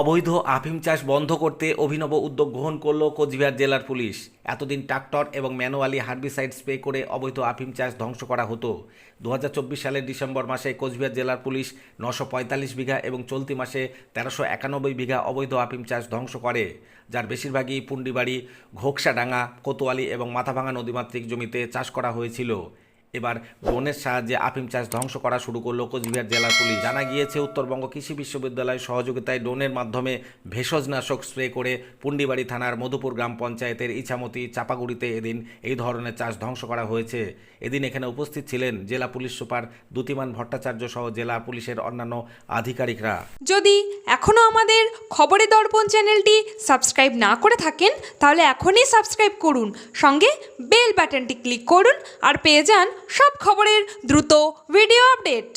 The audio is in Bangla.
অবৈধ আফিম চাষ বন্ধ করতে অভিনব উদ্যোগ গ্রহণ করল কোচবিহার জেলার পুলিশ। এতদিন ট্রাক্টর এবং ম্যানুয়ালি হার্বিসাইড স্প্রে করে অবৈধ আফিম চাষ ধ্বংস করা হতো। দু হাজার চব্বিশ সালের ডিসেম্বর মাসে কোচবিহার জেলার পুলিশ নশো বিঘা এবং চলতি মাসে তেরোশো একানব্বই বিঘা অবৈধ আফিম চাষ ধ্বংস করে, যার বেশিরভাগই পুন্ডিবাড়ি, ঘোকসাডাঙ্গা, কোতোয়ালি এবং মাথাভাঙা নদীমাতৃক জমিতে চাষ করা হয়েছিল। এবার ড্রোনের সাহায্যে আফিম চাষ ধ্বংস করা শুরু করল কোচবিহার জেলার পুলিশ। জানা গিয়েছে, উত্তরবঙ্গ কৃষি বিশ্ববিদ্যালয়ের সহযোগিতায় ড্রোনের মাধ্যমে ভেষজনাশক স্প্রে করে পুন্ডিবাড়ি থানার মধুপুর গ্রাম পঞ্চায়েতের ইছামতি চাপাগুড়িতে এদিন এই ধরনের চাষ ধ্বংস করা হয়েছে। এদিন এখানে উপস্থিত ছিলেন জেলা পুলিশ সুপার দ্যুতিমান ভট্টাচার্য সহ জেলা পুলিশের অন্যান্য আধিকারিকরা। যদি এখনও আমাদের খবরের দর্পণ চ্যানেলটি সাবস্ক্রাইব না করে থাকেন, তাহলে এখনই সাবস্ক্রাইব করুন। সঙ্গে বেল বাটনটি ক্লিক করুন আর পেয়ে যান সব খবরের দ্রুত ভিডিও আপডেট।